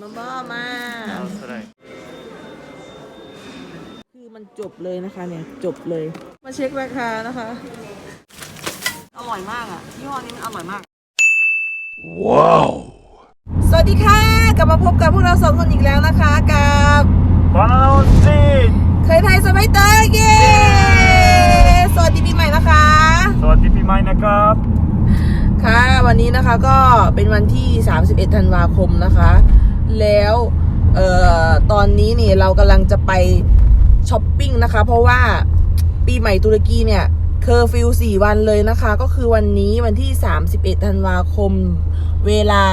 มาบ่อมาเคือมันจบเลยนะคะเนี่ย จบเลย มาเช็คราคานะคะ อร่อยมากอะยี่ห้อนี้มันอร่อยมาก ว้าว สวัสดีค่ะ กลับมาพบกับพวกเราสองคนอีกแล้วนะคะกับบอลซีเคยไทยสบายเตอร์เย้สวัสดีปีใหม่นะคะ สวัสดีปีใหม่นะครับ ค่ะ วันนี้นะคะก็เป็นวันที่ 31 ธันวาคมนะคะ แล้วเอ่อตอนนี้นี่เรากำลังจะไปช้อปปิ้งนะคะ เพราะว่าปีใหม่ตุรกีเนี่ยเคอร์ฟิว4วันเลยนะคะ ก็คือวันนี้วันที่ 31 ธันวาคม เวลา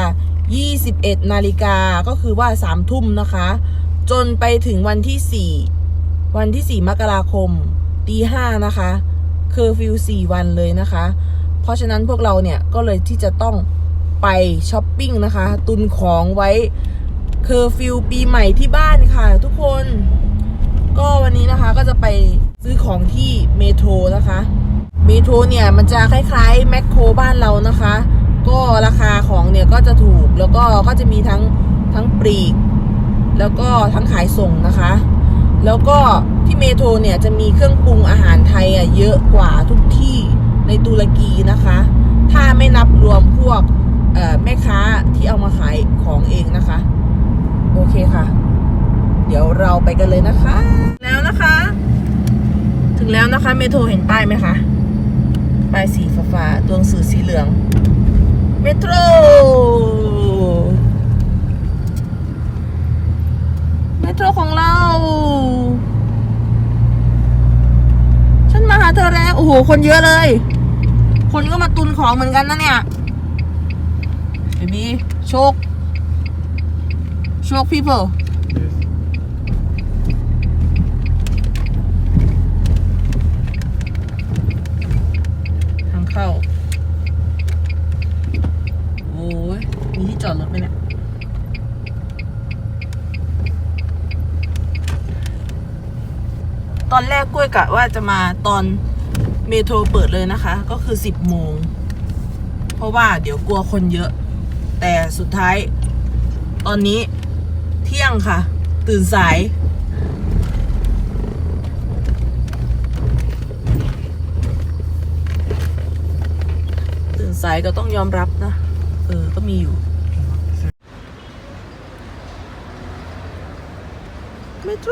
21 นาฬิกาก็คือว่า 3 ทุ่มนะคะ จนไปถึงวันที่ 4 วันที่ 4 มกราคมตี5นะคะ เคอร์ฟิว4วันเลยนะคะ เพราะฉะนั้นพวกเราเนี่ยก็เลยที่จะต้องไปช้อปปิ้งนะคะ ตุนของไว้เคอร์ฟิวปีใหม่ที่บ้านค่ะ ทุกคน ก็วันนี้นะคะก็จะไปซื้อของที่เมโทรนะคะเมโทรเนี่ยมันจะคล้ายๆแมคโครบ้านเรานะคะ ก็ราคาของเนี่ยก็จะถูกแล้วก็ก็จะมีทั้งทั้งปลีก แล้วก็ทั้งขายส่งนะคะ แล้วก็ที่เมโทรเนี่ยจะมีเครื่องปรุงอาหารไทยอะเยอะกว่าทุกที่ ในตุรกีนะคะ ถ้าไม่นับรวมพวกแม่ค้าที่เอามาขายของเองนะคะ โอเคค่ะ เดี๋ยวเราไปกันเลยนะคะ แล้วนะคะ ถึงแล้วนะคะเมโทรเห็นป้ายไหมคะป้ายสีฟ้าๆตัวหนังสือสีเหลือง เมโทรเมโทรของเรา ฉันมาหาเธอแล้ว โอ้โห คนเยอะเลย คนก็มาตุนของเหมือนกันนะเนี่ยเบบี้โชค โชค people ทางเข้า โอ้ย มีที่จอดรถไหมเนี่ยตอนแรกกล้วยกะว่าจะมาตอน เมโทรเปิดเลยนะคะ ก็คือ 10 โมง เพราะว่าเดี๋ยวกลัวคนเยอะ แต่สุดท้าย ตอนนี้เที่ยงค่ะ ตื่นสาย ตื่นสายก็ต้องยอมรับนะ เออ ก็มีอยู่ เมโทร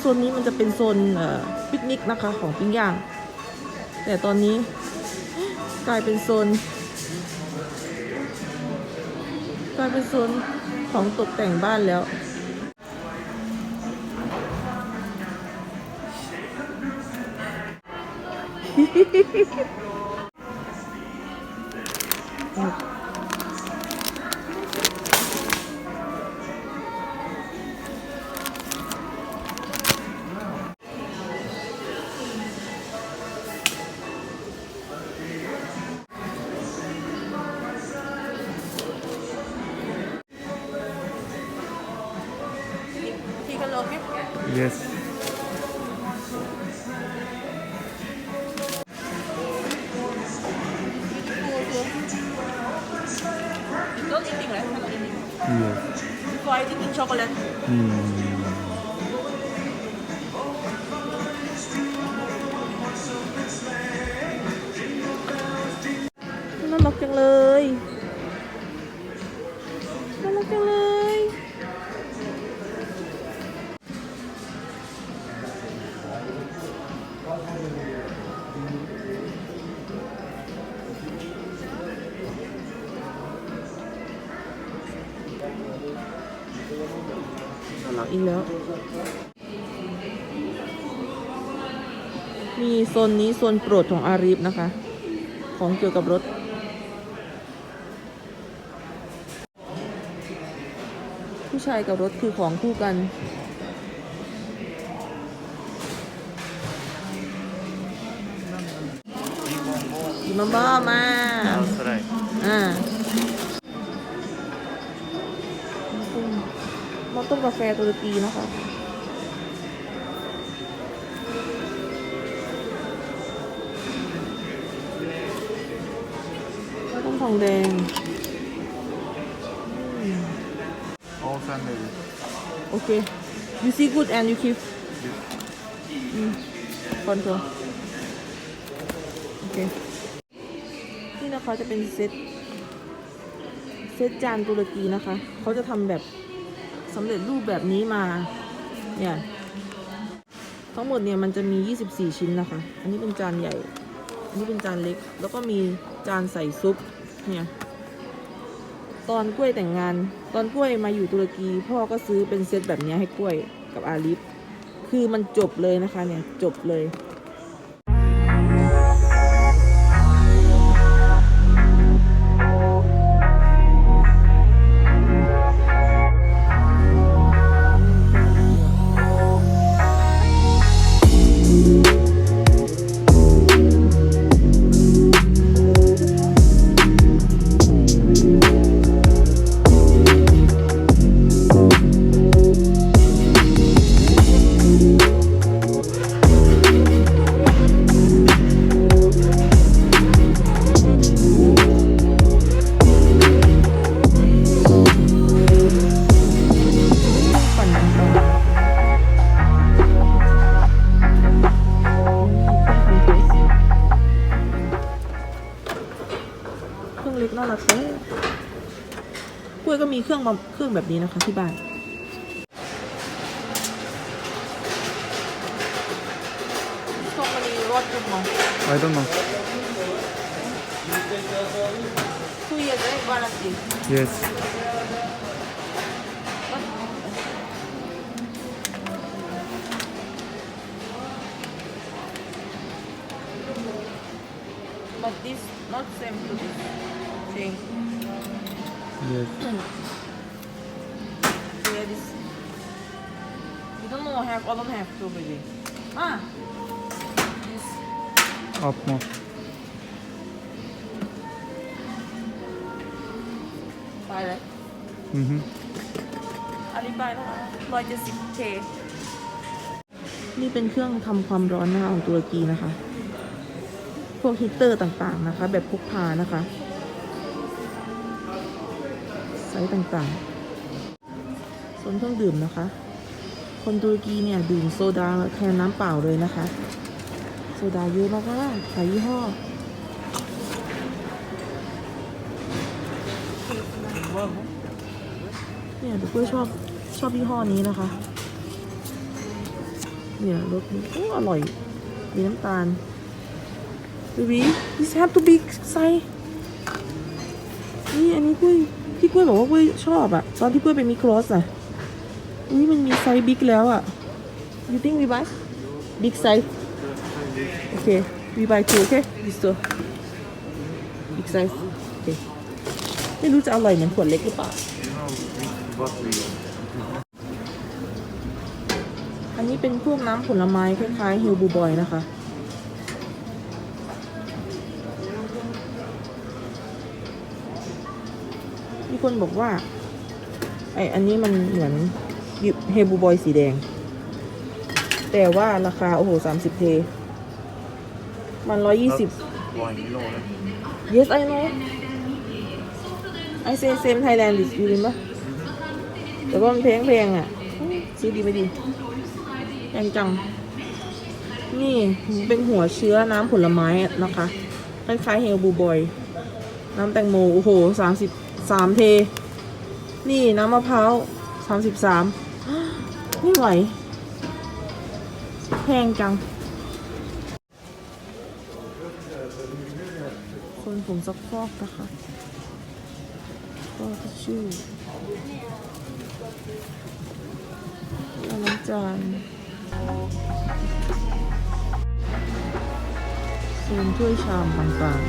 โซนนี้มันจะเป็นโซนปิกนิกนะคะของปิ้งย่าง แต่ตอนนี้กลายเป็นโซน กลายเป็นโซนของตกแต่งบ้านแล้วที่ รักจังเลยน่ารักอีกแล้ว มีโซนนี้โซนโปรดของอารีฟนะคะ ของเกี่ยวกับรถ ผู้ชายกับรถคือของคู่กันอีมาบ้ามา That's right. อ่ามาต้มกาแฟตุรกีนะคะต้มทองแดง Sandwiches. โอเค you see good and you keep อืม control โอเคนี่นะคะจะเป็นเซตเซตจานตุรกีนะคะ เขาจะทำแบบสำเร็จรูปแบบนี้มา เนี่ย ทั้งหมดเนี่ยมันจะมี 24 ชิ้นนะคะ อันนี้เป็นจานใหญ่ อันนี้เป็นจานเล็ก แล้วก็มีจานใส่ซุป เนี่ย ตอนกล้วยแต่งงาน ตอนกล้วยมาอยู่ตุรกี พ่อก็ซื้อเป็นเซตแบบนี้ให้กล้วยกับอาลิฟคือมันจบเลยนะคะเนี่ยจบเลย รื่องมาเครื่องแบบนี้นะคะที่บ้าน so many what you know I don't know. two years right guarantee Yes. but this not same to this thing Yes. You don't know have or don't have to baby. Ah. This. Up more. ไปเลย Mm-hmm. อธิบายนะคะร้อยเจ็ดสิบเคนี่เป็นเครื่องทำความร้อนนะคะของตุรกีนะคะ พวกฮีตเตอร์ต่างๆนะคะ แบบพกพานะคะไซส์ต่างๆส่วนเครื่องดื่มนะคะ คนตุรกีเนี่ยดื่มโซดาแทนน้ำเปล่าเลยนะคะ โซดาเยอะมากๆหลายยี่ห้อเนี่ยเด็กก็ชอบชอบยี่ห้อนี้นะคะ เนี่ยรสนี้โอ้อร่อย มีน้ำตาล baby this have to be ไซนี่อันนี้กล้วยพี่กล้วยบอกว่ากล้วยชอบอะตอนที่กล้วยไปมีครอสอะ อันนี้มันมีไซส์บิ๊กแล้วอะ you think we buy big size okay we buy two okay this two big size okay ไม่รู้จะอร่อยเหมือนขวดเล็กหรือเปล่า You know what we อันนี้เป็นพวกน้ำผลไม้คล้ายๆเฮลบูบอยนะคะมีคนบอกว่า ไออันนี้มันเหมือน เฮลบูบอยสีแดง แต่ว่าราคา โอ้โหสามสิบเท มันร้อยยี่สิบ one kilo. yes I know I I say same Thailand is อยู่ปะแต่ว่ามันแพงแพงๆอะ ซื้อดีไม่ดีแพงจัง นี่เป็นหัวเชื้อน้ำผลไม้อะนะคะ คล้ายๆเฮลบูบอย น้ำแตงโม โอ้โหสามสิบสามเท นี่น้ำมะพร้าวสามสิบสาม ไม่ไหวแพงจัง คนผมซักฟอกนะคะก็ทิชชู่แล้วล้างจานโซนถ้วยชามต่างๆ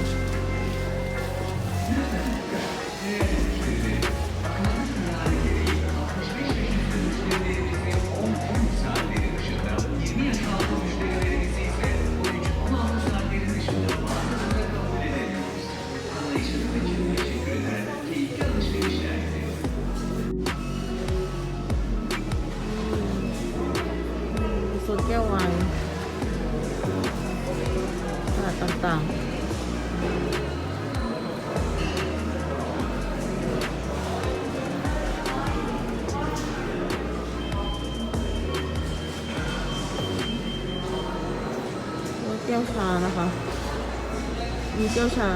มีแก้วชา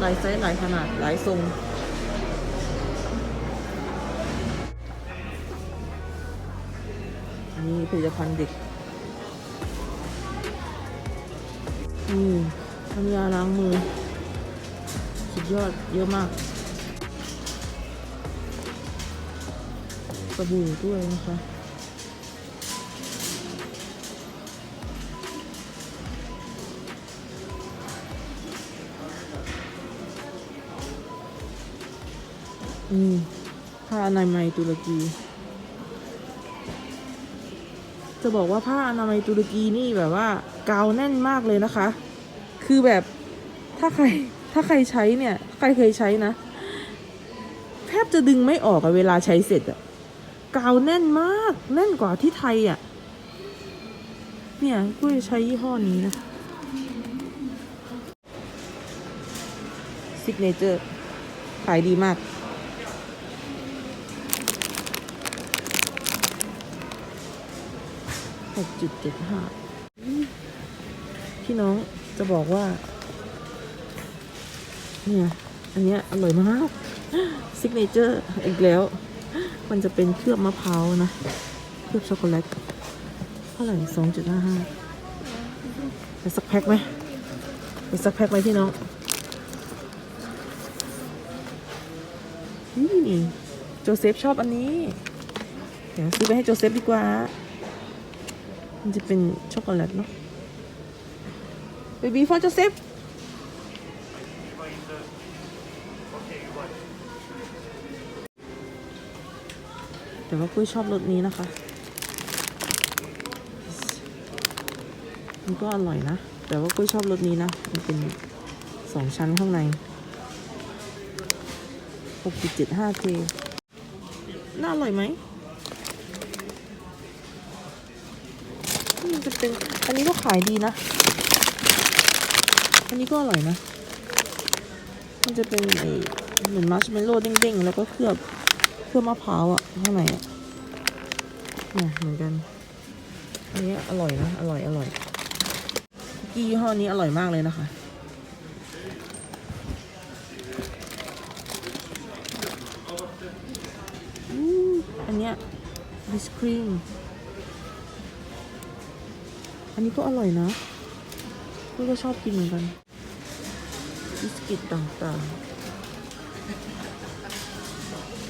หลายไซส์หลายขนาดหลายทรงนนี้ผลิตภัณฑ์เด็กนี่น้ำยาล้างมือ สุดยอดเยอะมากสบู่ด้วยนะคะ อนามัยตุรกี จะบอกว่าผ้าอนามัยตุรกีนี่แบบว่า กาวแน่นมากเลยนะคะ คือแบบถ้าใครถ้าใครใช้เนี่ย ใครเคยใช้นะแทบจะดึงไม่ออกอะเวลาใช้เสร็จอะกาวแน่นมาก แน่นกว่าที่ไทยอะเนี่ยก็จะใช้ยี่ห้อนี้นะซิกเนเจอร์ขายดีมาก หกจุดเจ็ดห้าพี่น้องจะบอกว่า เนี่ย อันเนี้ยอร่อยมากซิกเนเจอร์อีกแล้ว มันจะเป็นเคลือบมะพร้าวนะ เคลือบช็อกโกแลตเท่าไหร่สองจุดห้าห้าไปสักแพ็คไหมไปสักแพ็คไหมพี่น้องนี่โจเซฟชอบอันนี้ เดี๋ยวซื้อไปให้โจเซฟดีกว่า มันจะเป็นช็อกโกแลตเนาะ Baby for Joseph แต่ว่ากุ้ยชอบรสนี้นะคะ มันก็อร่อยนะ แต่ว่ากุ้ยชอบรสนี้นะ มันเป็นสองชั้นข้างใน 6.75เทน่าอร่อยไหม มันจะเป็นอันนี้ก็ขายดีนะ อันนี้ก็อร่อยนะ มันจะเป็นไอเหมือนมัชเมลโล่เด้งๆ แล้วก็เคลือบเคลือบมะพร้าวอะข้างในอะเนี่ยเหมือนกัน อันนี้อร่อยนะ อร่อยอร่อยคุกกี้ยี่ห้อนี้อร่อยมากเลยนะคะอันเนี้ยบิสครีม นนี้ก็อร่อยนะพี่ก็ชอบกินเหมือนกันบิสกิตต่างๆ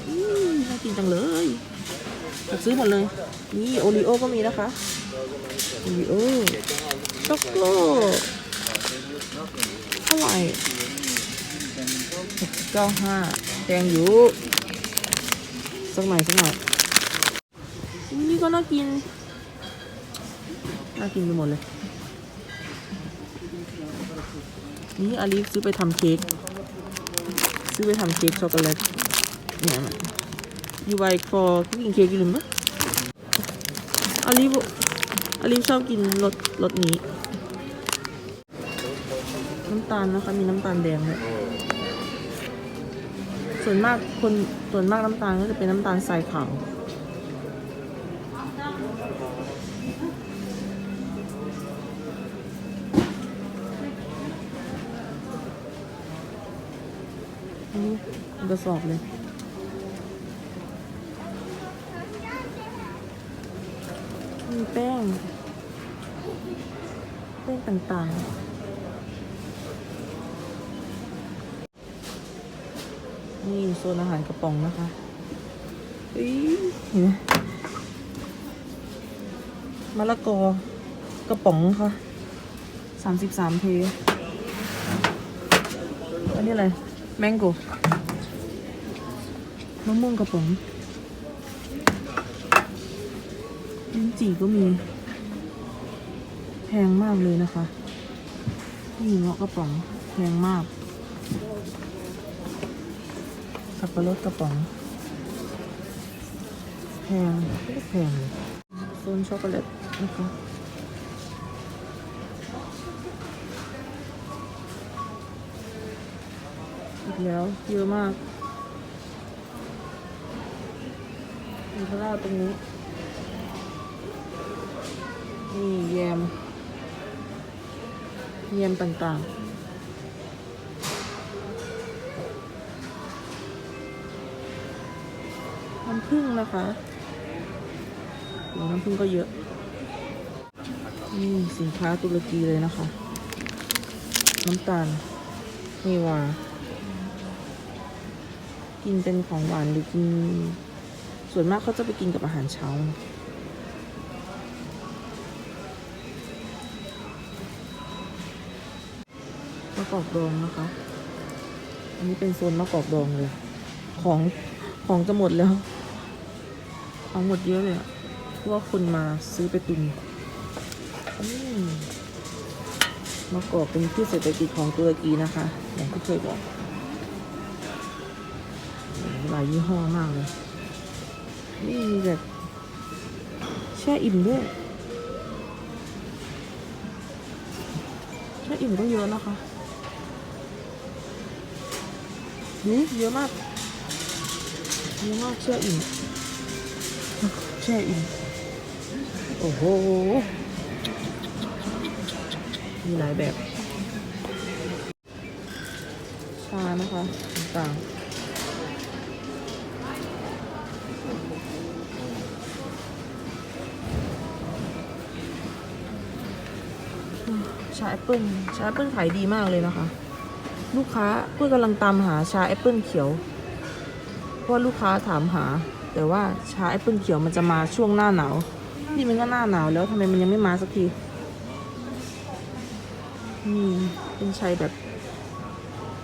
อืมน่ากินจังเลยอยากซื้อหมดเลย นี่โอรีโอก็มีนะคะโอรีโอช็อกโกแลตเท่าไหร่เก้าห้าแพงอยู่ สักหน่อยสักหน่อยนี่ก็น่ากิน น่ากินไปหมดเลย นี่อาลีฟซื้อไปทำเค้ก ซื้อไปทำเค้กช็อกโกแลตเนี่ยมันยูไบฟอร์กินเค้กอยู่หรือเปล่าอาลีฟอาลีฟชอบกินรสรสนี้ น้ำตาลนะคะ มีน้ำตาลแดงด้วยส่วนมากคนส่วนมากน้ำตาลก็จะเป็นน้ำตาลทรายขาว กระสอบเลย มีแป้ง แป้งต่างๆ นี่โซนอาหารกระป๋องนะคะอีเห็นไหมมะละกอกระป๋องค่ะสามสิบสามเพอันนี้อะไร แมงโก มะม่วงกระป๋องลิ้นจี่ก็มี แพงมากเลยนะคะ นี่เงาะกระป๋องแพงมากสับปะรดกระป๋องแพงแพงโซนช็อกโกแลตนะคะอีกแล้วเยอะมาก มีข้าวราตรงนี้ นี่แยมแยมต่างๆน้ำผึ้งนะคะโอ้น้ำผึ้งก็เยอะ นี่สินค้าตุรกีเลยนะคะ น้ำตาลเมวากินเป็นของหวานหรือกิน ส่วนมากเขาจะไปกินกับอาหารเช้า มะกอกดองนะคะ อันนี้เป็นโซนมะกอกดองเลย ของของจะหมดแล้ว ของหมดเยอะเลยเพราะว่าคนมาซื้อไปตุนมมะกอกเป็นพืชเศรษฐกิจของตุรกีนะคะ อย่างที่เคยบอกหลายยี่ห้อมากเลย นี่มีแบบแช่อิ่มด้วยแช่อิ่มก็เยอะนะคะหูเยอะมากเยอะมากแช่อิ่มแช่อิ่มโอ้โหมีหลายแบบชานะคะต่าง ชาแอปเปิลชาแอปเปิลขายดีมากเลยนะคะ ลูกค้าเพื่อนกำลังตามหาชาแอปเปิลเขียวเพราะลูกค้าถามหา แต่ว่าชาแอปเปิลเขียวมันจะมาช่วงหน้าหนาวนี่มันก็หน้าหนาวแล้วทำไมมันยังไม่มาสักทีนี่เป็นชัยแบบ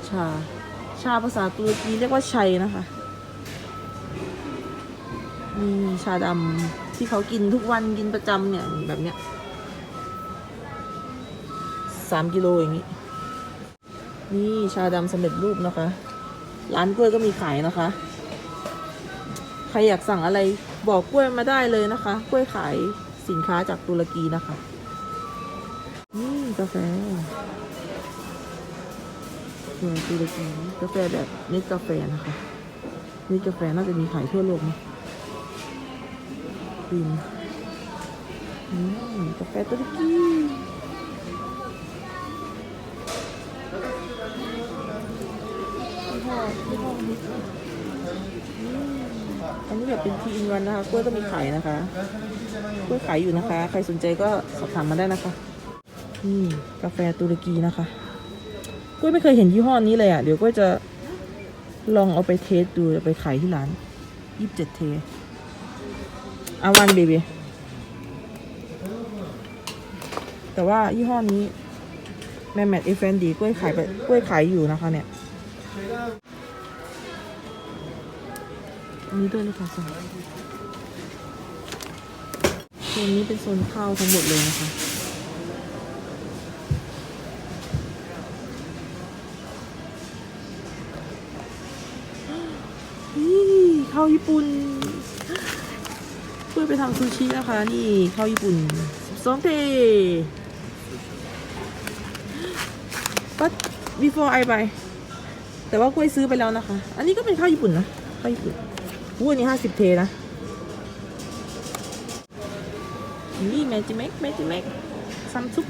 ชา ชาภาษาตุรกีเรียกว่าชัยนะคะนี่ชาดำที่เขากินทุกวันกินประจำเนี่ยแบบเนี้ย สามกิโลอย่างนี้ นี่ชาดำสำเร็จรูปนะคะ ร้านกล้วยก็มีขายนะคะ ใครอยากสั่งอะไรบอกกล้วยมาได้เลยนะคะ กล้วยขายสินค้าจากตุรกีนะคะ นี่กาแฟกาแฟตุรกีกาแฟแบบเน็ตกาแฟนะคะเน็ตกาแฟน่าจะมีขายทั่วโลกนะกินอืมกาแฟตุรกี ยี่ห้อนี้ค่ะอันนี้แบบเป็นทีอินวันนะคะกล้วยก็มีขายนะคะกล้วยขายอยู่นะคะ ใครสนใจก็สอบถามมาได้นะคะนี่กาแฟตุรกีนะคะกล้วยไม่เคยเห็นยี่ห้อนี้เลยอะ เดี๋ยวกล้วยจะลองเอาไปเทสดูไปขายที่ร้านยี่สิบเจ็ดเทอาวันเบบีแต่ว่ายี่ห้อนี้แมมแมทเอฟแนดีกล้วยขายไปกล้วยขายอยู่นะคะเนี่ย อันนี้ด้วยเลยค่ะสองโซนนี้เป็นโซนข้าวทั้งหมดเลยนะคะนี่ข้าวญี่ปุ่นเพื่อไปทำซูชินะคะ นี่ข้าวญี่ปุ่นสองเท but before I buy แต่ว่ากล้วยซื้อไปแล้วนะคะ อันนี้ก็เป็นข้าวญี่ปุ่นนะข้าวญี่ปุ่น อู้อันนี้ห้าสิบเทนะ นี่แมจิเมกแมจิเมกซัมซุป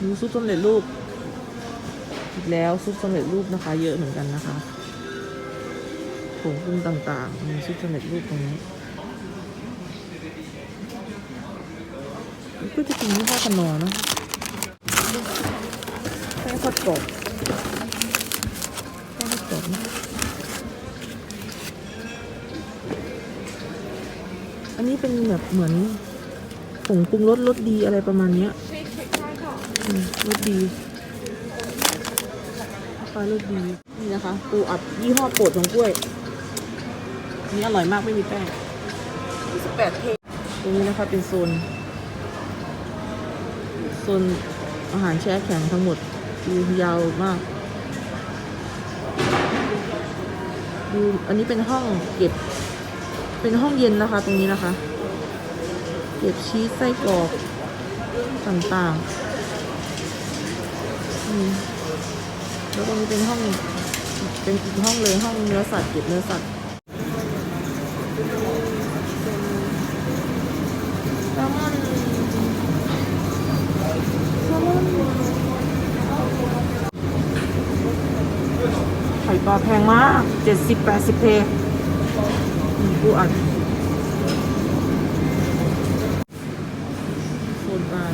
ดูซุปสำเร็จรูปอีกแล้วซุปสำเร็จรูปนะคะ เยอะเหมือนกันนะคะผงปรุงต่างๆมีซุปสำเร็จรูปตรงนี้ก็จะกินยี่ห้อขนอเนาะ แป้งทอดกรอบแป้งทอดกรอบนะอันนี้เป็นแบบเหมือนผงปรุงรสรสดีอะไรประมาณเนี้ยอืมรสดีปลารสดี นี่นะคะ ปูอัดยี่ห้อโปรดของกล้วยอันนี้อร่อยมากไม่มีแป้ง28เทตรงนี้นะคะเป็นโซนโซนอาหารแช่แข็งทั้งหมด ดูยาวมากดูอันนี้เป็นห้องเก็บ เป็นห้องเย็นนะคะ ตรงนี้นะคะ เก็บชีสไส้กรอกต่างๆแล้วตรงนี้เป็นห้อง เป็นอีกห้องเลยห้องเนื้อสัตว์เก็บเนื้อสัตว์แซลมอน ไข่ปลาแพงมากเจ็ดสิบแปดสิบเพกูอัดโซนปลา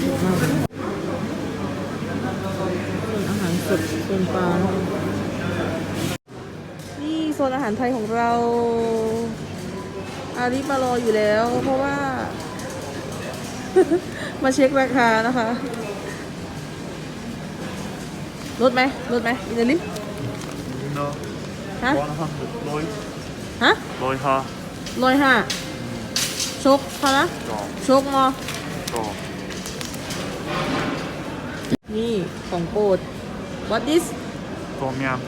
เยอะมากโซนอาหารสดโซนปลานี่โซนอาหารไทยของเรา อาริมารออยู่แล้ว เพราะว่า มาเช็คราคานะคะ ลดไหมลดไหมอินเดลิ No. ฮะ100 Lloyd. ฮะ Lloyd ha. ร้อยห้าชกพอละ Ja. ชกมอ Ja. นี่ของโปรด what this Tom yum.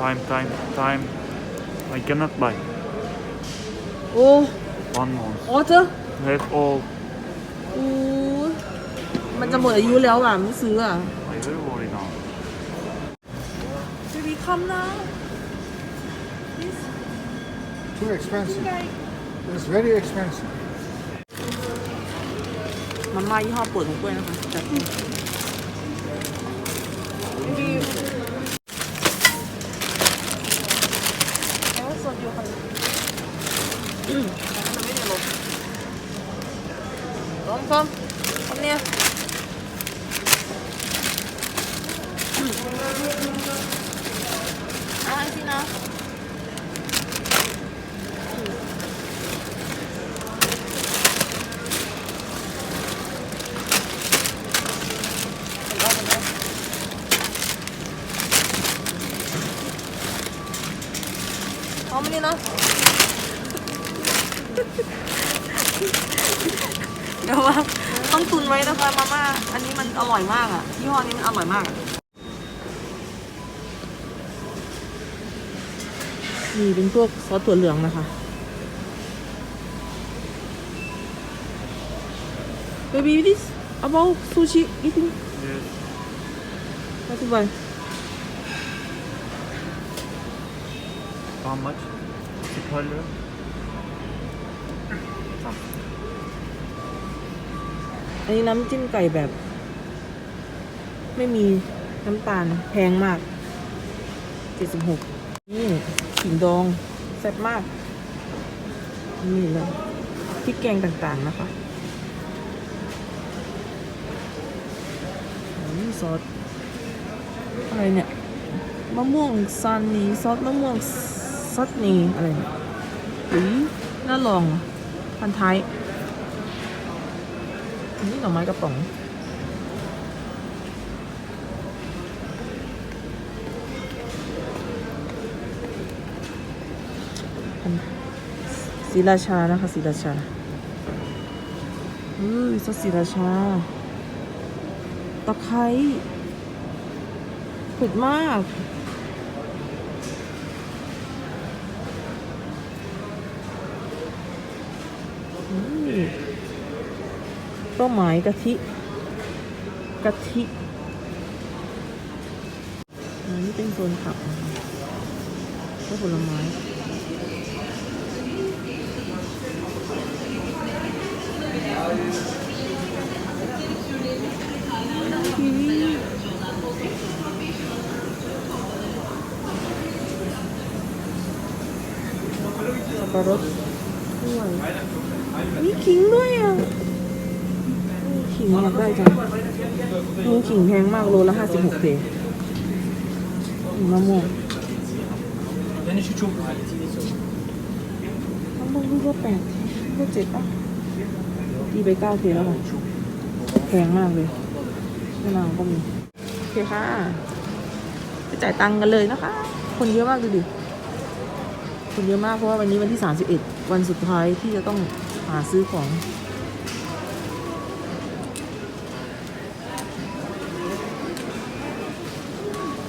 Time, time, time. I cannot buy. โอ้ One month. ออเจอ Have all. อู้มันจะหมดอายุแล้วอะไม่ซื้ออะ I very worry now. baby come now Too expensive. It's very expensive. มาม่ายี่ห้อโปรดของกล้วยนะคะจัดให้ baby แล้วส่วนอยู่ค่ะอืมมันไม่ได้ลงลงซ้อมซ้อมเนี่ยอืมอะสินะ เอามานี่เนาะ เดี๋ยวว่าต้องตุนไว้นะคะมาม่า อันนี้มันอร่อยมากอะ ยี่ห้อนี้มันอร่อยมากอะนี่เป็น พวกซอสถั่วเหลืองนะคะ Baby this about sushi eating Yes. What to buy? How much? Italia. Some. อันนี้น้ำจิ้มไก่แบบ ไม่มีน้ำตาลแพงมาก 76นี่ ขิงดองแซ่บมาก นี่เลยพริกแกงต่างๆนะคะโอ้ยซอสอะไรเนี่ยมะม่วงซันนีซอสมะม่วงซัดนีอะไรเนี่ยอุ้ยน่าลองพันท้ายนี่หน่อไม้กระป๋อง ศรีราชานะคะศรีราชาเฮ้ยซอสศรีราชา ตะไคร้เผ็ดมากเป้าหมายกะทิ กะทิอันนี้เป็นโซนผักและผลไม้ ปะรดด้วยมีขิงด้วยอะมีขิงอยากได้จังมีขิงแพงมากโลละห้าสิบหกเพมะม่วงมะม่วงลูกก็แปดลูกเจ็ดป่ะตีไปเก้าเคแล้วค่ะแพงมากเลยมะนาวก็มีโอเคค่ะไปจ่ายตังค์กันเลยนะคะ คนเยอะมากดูดิ คนเยอะมากเพราะว่าวันนี้วันที่ 31 วันสุดท้ายที่จะต้องหาซื้อของ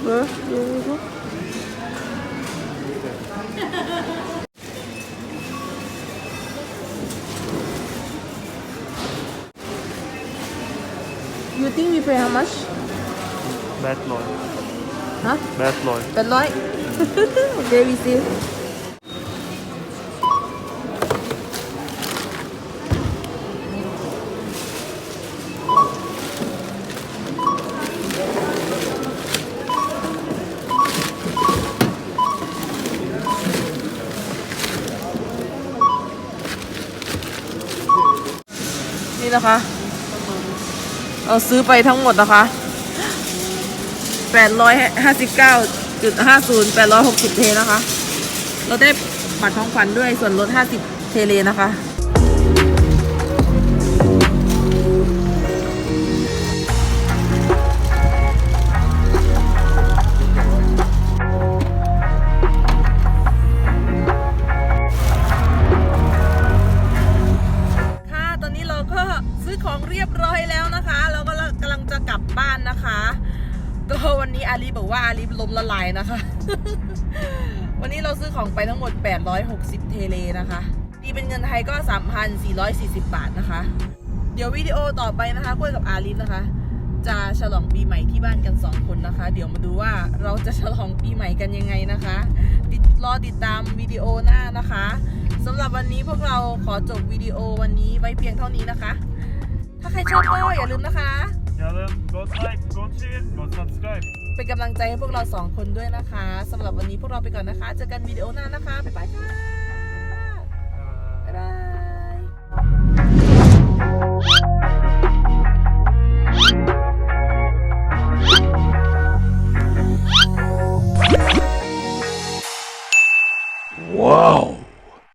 เออดูดู You think we pay how much? Bad Loy. Huh? Bad Loy. แปดร้อยโอเค we see เราซื้อไปทั้งหมดนะคะ 859.50 860 เทนะคะ เราได้บัตรทองขวัญด้วยส่วนลด 50 เทเลนะคะ บ้านนะคะก็วันนี้อาลีบอกว่าอาลีล้มละลายนะคะ วันนี้เราซื้อของไปทั้งหมด 860 เทเลนะคะตีเป็นเงินไทยก็ 3,440 บาทนะคะ เดี๋ยววิดีโอต่อไปนะคะกล้วยกับอาลีนะคะ จะฉลองปีใหม่ที่บ้านกัน 2 คนนะคะ เดี๋ยวมาดูว่าเราจะฉลองปีใหม่กันยังไงนะคะติดรอติดตามวิดีโอหน้านะคะสำหรับวันนี้พวกเราขอจบวิดีโอวันนี้ไว้เพียงเท่านี้นะคะ ถ้าใครชอบก็อย่าลืมนะคะ อย่าลืมกดไลค์กดแชร์กด subscribe. เป็นกำลังใจให้พวกเราสองคนด้วยนะคะสำหรับวันนี้พวกเราไปก่อนนะคะ เจอกันวิดีโอหน้านะคะ บ๊ายบายค่ะ